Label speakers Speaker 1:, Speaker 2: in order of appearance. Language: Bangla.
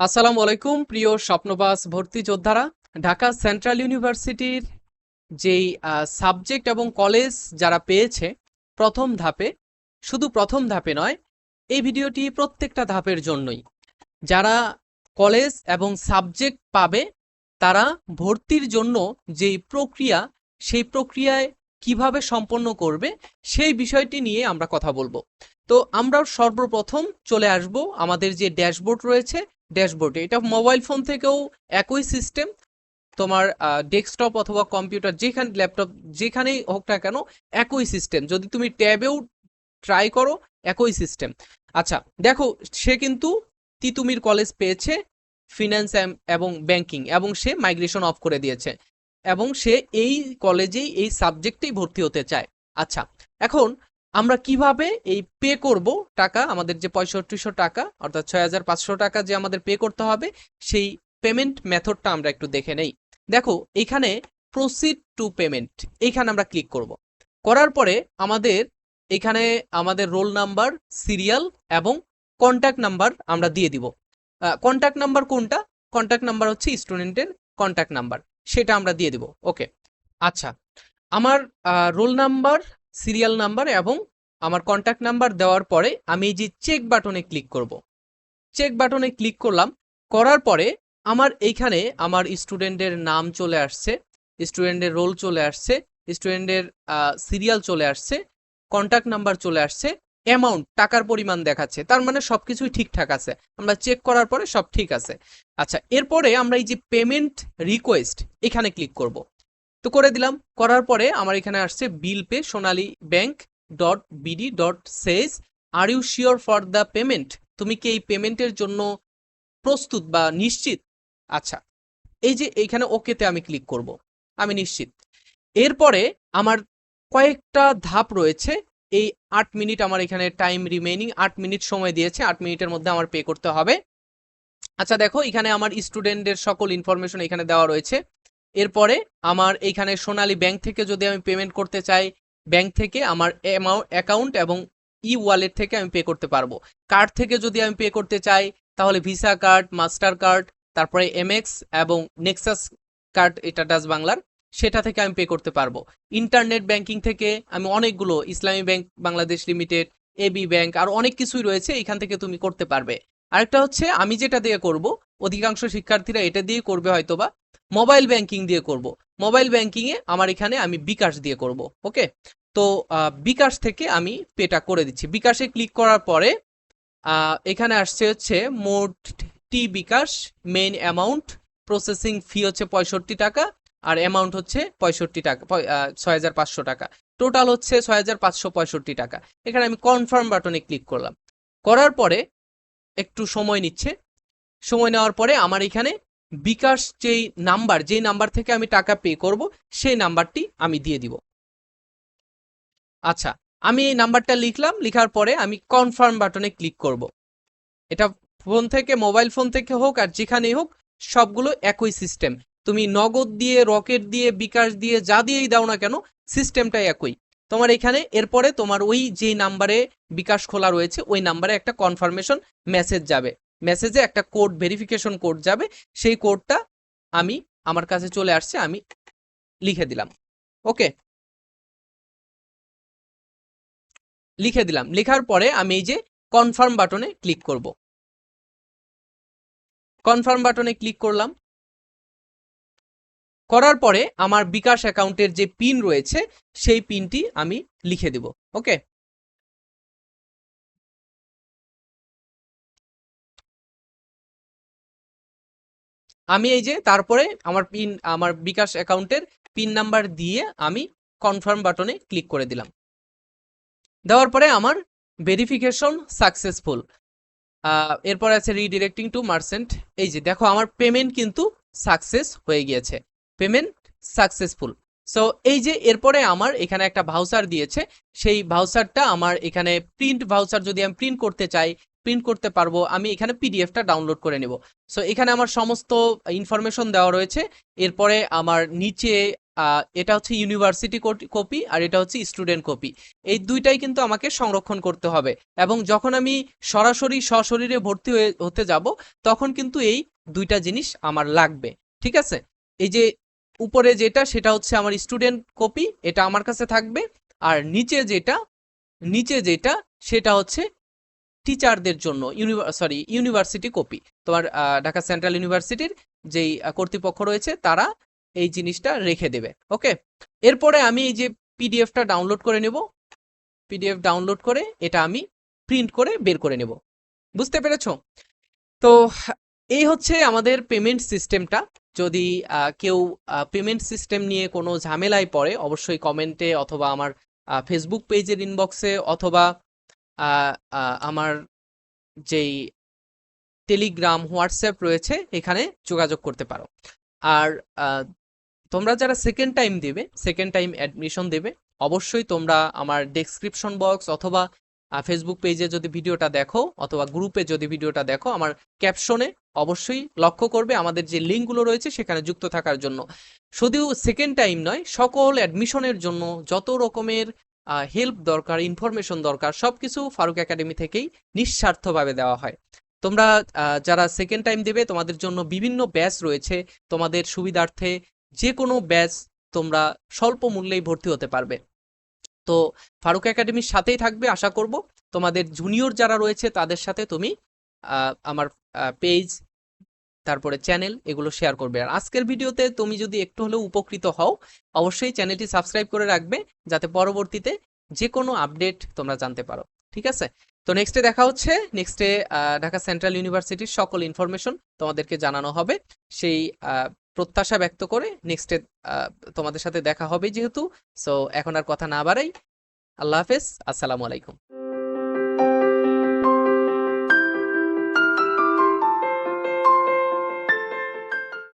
Speaker 1: আসসালামু আলাইকুম, প্রিয় স্বপ্নবাস ভর্তি যোদ্ধারা। ঢাকা সেন্ট্রাল ইউনিভার্সিটির যেই সাবজেক্ট এবং কলেজ যারা পেয়েছে প্রথম ধাপে, শুধু প্রথম ধাপে নয়, এই ভিডিওটি প্রত্যেকটা ধাপের জন্যই। যারা কলেজ এবং সাবজেক্ট পাবে, তারা ভর্তির জন্য যেই প্রক্রিয়া, সেই প্রক্রিয়ায় কীভাবে সম্পন্ন করবে, সেই বিষয়টি নিয়ে আমরা কথা বলব। তো আমরা সর্বপ্রথম চলে আসব। আমাদের যে ড্যাশবোর্ড রয়েছে ড্যাশবোর্ডে। এটা মোবাইল ফোন থেকেও একই সিস্টেম। তোমার ডেস্কটপ অথবা কম্পিউটার যেখানে, ল্যাপটপ যেখানেই হোক না কেন একই সিস্টেম। যদি তুমি ট্যাবেও ট্রাই করো, একই সিস্টেম। আচ্ছা দেখো, সে কিন্তু তিতুমির কলেজ পেয়েছে ফিনান্স এবং ব্যাংকিং, এবং সে মাইগ্রেশন অফ করে দিয়েছে। এবং সে এই কলেজেই, এই সাবজেক্টেই ভর্তি হতে চায়। আচ্ছা এখন আমরা কীভাবে এই পে করব টাকা, আমাদের যে পঁয়ষট্টিশো টাকা, অর্থাৎ ছয় হাজার পাঁচশো টাকা যে আমাদের পে করতে হবে, সেই পেমেন্ট মেথডটা আমরা একটু দেখে নেই। দেখো, এখানে প্রসিড টু পেমেন্ট এইখানে আমরা ক্লিক করব। করার পরে আমাদের এখানে আমাদের রোল নাম্বার সিরিয়াল এবং কন্ট্যাক্ট নাম্বার আমরা দিয়ে দিব। কন্ট্যাক্ট নাম্বার কোনটা? কন্ট্যাক্ট নাম্বার হচ্ছে স্টুডেন্টের কন্ট্যাক্ট নাম্বার সেটা আমরা দিয়ে দিব। ওকে আচ্ছা। আমার রোল নাম্বার সিরিয়াল নাম্বার এবং আমার কন্ট্যাক্ট নাম্বার দেওয়ার পরে আমি এই যে চেক বাটনে ক্লিক করব। চেক বাটনে ক্লিক করলাম, করার পরে আমার এইখানে আমার স্টুডেন্টের নাম চলে আসছে স্টুডেন্টের রোল চলে আসছে স্টুডেন্টের সিরিয়াল চলে আসছে কন্ট্যাক্ট নাম্বার চলে আসছে অ্যামাউন্ট টাকার পরিমাণ দেখাচ্ছে, তার মানে সব কিছুই ঠিকঠাক আছে। আমরা চেক করার পরে সব ঠিক আছে। আচ্ছা এরপরে আমরা এই যে পেমেন্ট রিকোয়েস্ট এখানে ক্লিক করব। তো করে দিলাম। করার পরে আমার এখানে আসছে bill pay Sonali bank dot BD dot says are you sure for the payment তুমি কি এই পেমেন্টের জন্য প্রস্তুত বা নিশ্চিত? আচ্ছা এই যে এইখানে ওকেতে আমি ক্লিক করব, আমি নিশ্চিত। এরপরে আমার কয়েকটা ধাপ রয়েছে। এই আট মিনিট আমার এখানে টাইম রিমেইনিং আট মিনিট সময় দিয়েছে, আট মিনিটের মধ্যে আমার পে করতে হবে। আচ্ছা দেখো, এখানে আমার স্টুডেন্টের সকল ইনফরমেশন এখানে দেওয়া রয়েছে। এরপরে আমার এইখানে সোনালী ব্যাংক থেকে যদি আমি পেমেন্ট করতে চাই, ব্যাংক থেকে আমার অ্যাকাউন্ট এবং ই ওয়ালেট থেকে আমি পে করতে পারব। কার্ড থেকে যদি আমি পে করতে চাই, তাহলে ভিসা কার্ড মাস্টার কার্ড তারপরে এমএক্স এবং নেক্সাস কার্ড এটা ডাচ বাংলার সেটা থেকে আমি পে করতে পারব। ইন্টারনেট ব্যাংকিং থেকে আমি অনেকগুলো Islami bank, Bangladesh limited AB bank আর অনেক কিছুই রয়েছে, এখান থেকে তুমি করতে পারবে। আরেকটা হচ্ছে, আমি যেটা দিয়ে করব, অধিকাংশ শিক্ষার্থীরা এটা দিয়ে করবে হয়তোবা মোবাইল ব্যাংকিং দিয়ে করব। মোবাইল ব্যাংকিংয়ে আমার এখানে আমি বিকাশ দিয়ে করব ওকে তো বিকাশ থেকে আমি পেটা করে দিচ্ছি। বিকাশে ক্লিক করার পরে এখানে আসছে হচ্ছে মোট টি bKash main amount processing fee হচ্ছে পঁয়ষট্টি টাকা, আর অ্যামাউন্ট হচ্ছে পঁয়ষট্টি টাকা ছয় হাজার পাঁচশো টাকা। টোটাল হচ্ছে ছয় হাজার পাঁচশো পঁয়ষট্টি টাকা। এখানে আমি কনফার্ম বাটনে ক্লিক করলাম। করার পরে, একটু সময় নিচ্ছে। সময় নেওয়ার পরে আমার এখানে বিকাশ যেই নাম্বার যেই নাম্বার থেকে আমি টাকা পে করব, সেই নাম্বারটি আমি দিয়ে দিব। আচ্ছা আমি এই নাম্বারটা লিখলাম, লিখার পরে আমি কনফার্ম বাটনে ক্লিক করব। এটা ফোন থেকে মোবাইল ফোন থেকে হোক আর যেখানেই হোক, সবগুলো একই সিস্টেম তুমি নগদ দিয়ে রকেট দিয়ে, বিকাশ দিয়ে, যা দিয়েই দাও না কেন সিস্টেমটাই একই। তোমার এখানে, এরপরে তোমার ওই যে নাম্বারে বিকাশ খোলা রয়েছে, ওই নাম্বারে একটা কনফার্মেশন মেসেজ যাবে। মেসেজে একটা কোড ভেরিফিকেশন কোড যাবে, সেই কোডটা আমি, আমার কাছে চলে আসছে, আমি লিখে দিলাম। ওকে লিখে দিলাম। লেখার পরে আমি এই যে কনফার্ম বাটনে ক্লিক করব। কনফার্ম বাটনে ক্লিক করলাম। করার পরে আমার বিকাশ অ্যাকাউন্টের যে পিন রয়েছে, সেই পিনটি আমি লিখে দেব। ওকে আমি এই যে তারপরে আমার পিন আমার বিকাশ অ্যাকাউন্টের পিন নাম্বার দিয়ে আমি কনফার্ম বাটনে ক্লিক করে দিলাম। দেওয়ার পরে আমার ভেরিফিকেশন সাকসেসফুল এরপর আছে রিডিরেক্টিং টু মার্সেন্ট এই যে দেখো আমার পেমেন্ট কিন্তু সাকসেস হয়ে গিয়েছে। পেমেন্ট সাকসেসফুল সো এই যে এরপরে আমার এখানে একটা ভাউচার দিয়েছে। সেই ভাউচারটা আমার এখানে প্রিন্ট ভাউচার যদি আমি প্রিন্ট করতে চাই প্রিন্ট করতে পারব, আমি এখানে পিডিএফটা ডাউনলোড করে নেব। সো এখানে আমার সমস্ত ইনফরমেশন দেওয়া রয়েছে। এরপরে আমার নিচে এটা হচ্ছে ইউনিভার্সিটি কপি আর এটা হচ্ছে স্টুডেন্ট কপি এই দুইটাই কিন্তু আমাকে সংরক্ষণ করতে হবে এবং যখন আমি সরাসরি সশরীরে ভর্তি হয়ে, হতে যাব, তখন কিন্তু এই দুইটা জিনিস আমার লাগবে। ঠিক আছে? এই যে উপরে যেটা, সেটা হচ্ছে আমার স্টুডেন্ট কপি এটা আমার কাছে থাকবে। আর নিচে যেটা নিচে যেটা, সেটা হচ্ছে টিচারদের জন্য সরি ইউনিভার্সিটি কপি তোমার ঢাকা সেন্ট্রাল ইউনিভার্সিটির যেই কর্তৃপক্ষ রয়েছে, তারা এই জিনিসটা রেখে দেবে ওকে এরপরে আমি এই যে পিডিএফটা ডাউনলোড করে নেব পিডিএফ ডাউনলোড করে এটা আমি প্রিন্ট করে বের করে নেব, বুঝতে পেরেছ? তো এই হচ্ছে আমাদের পেমেন্ট সিস্টেমটা যদি কেউ পেমেন্ট সিস্টেম নিয়ে কোনো ঝামেলায় পড়ে, অবশ্যই কমেন্টে অথবা আমার ফেসবুক পেজের ইনবক্সে অথবা আমার যেই টেলিগ্রাম হোয়াটসঅ্যাপ রয়েছে, এখানে যোগাযোগ করতে পারো। আর তোমরা যারা সেকেন্ড টাইম দেবে সেকেন্ড টাইম অ্যাডমিশন দেবে, অবশ্যই তোমরা আমার ডেসক্রিপশন বক্স অথবা ফেসবুক পেজে যদি ভিডিওটা দেখো, অথবা গ্রুপে যদি ভিডিওটা দেখো, আমার ক্যাপশনে অবশ্যই লক্ষ্য করবে আমাদের যে লিঙ্কগুলো রয়েছে, সেখানে যুক্ত থাকার জন্য। শুধু সেকেন্ড টাইম নয়, সকল অ্যাডমিশনের জন্য যত রকমের হেল্প দরকার ইনফরমেশন দরকার সব কিছু ফারুক একাডেমি থেকেই নিঃস্বার্থভাবে দেওয়া হয়। তোমরা যারা সেকেন্ড টাইম দেবে, তোমাদের জন্য বিভিন্ন ব্যাচ রয়েছে। তোমাদের সুবিধার্থে যে কোনো ব্যাচ তোমরা স্বল্প মূল্যেই ভর্তি হতে পারবে। তো ফারুক একাডেমির সাথেই থাকবে, আশা করব। তোমাদের জুনিয়র যারা রয়েছে, তাদের সাথে তুমি আমার পেজ তারপরে চ্যানেল এগুলো শেয়ার করবে। আর আজকের ভিডিওতে তুমি যদি একটু হলেও উপকৃত হও, অবশ্যই চ্যানেলটি সাবস্ক্রাইব করে রাখবে, যাতে পরবর্তীতে যে কোনো আপডেট তোমরা জানতে পারো। ঠিক আছে? তো নেক্সটে দেখা হচ্ছে। নেক্সটে ঢাকা সেন্ট্রাল ইউনিভার্সিটির সকল ইনফরমেশন তোমাদেরকে জানানো হবে। সেই প্রত্যাশা ব্যক্ত করে নেক্সটে তোমাদের সাথে দেখা হবে যেহেতু। সো এখন আর কথা না বাড়াই। আল্লাহ হাফেজ। আসসালামু আলাইকুম।